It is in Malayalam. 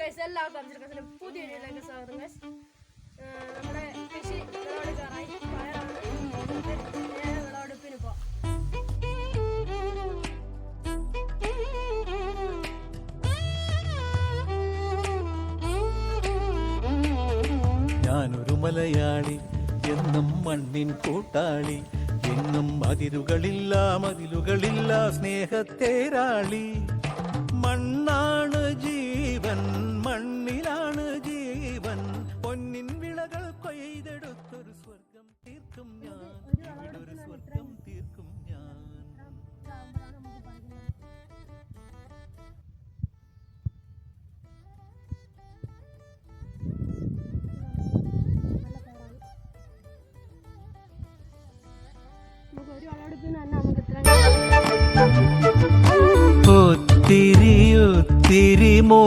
ഗൈസ് എല്ലാവർക്കും അഞ്ചരക്കസിന്റെ പുതിയ വീഡിയോയിലേക്ക് സ്വാഗതം ഗൈസ് നമ്മുടെ കൃഷി വിളവെടുക്കാറായി പയറാണ്. വിളവെടുപ്പിന് പോവാം. ഞാനൊരു മലയാളി എന്നും മണ്ണിൻ കൂട്ടാളി എന്നും അതിരുകളില്ല മതിലുകളില്ല സ്നേഹത്തേരാളി വിളകൾ കൊയ്തെടുത്തൊരു സ്വർഗം തീർക്കും ഞാൻ. ഇവിടൊരു സ്വർഗം തീർക്കും ഞാൻ. ഒത്തിരി ഒത്തിരി മോ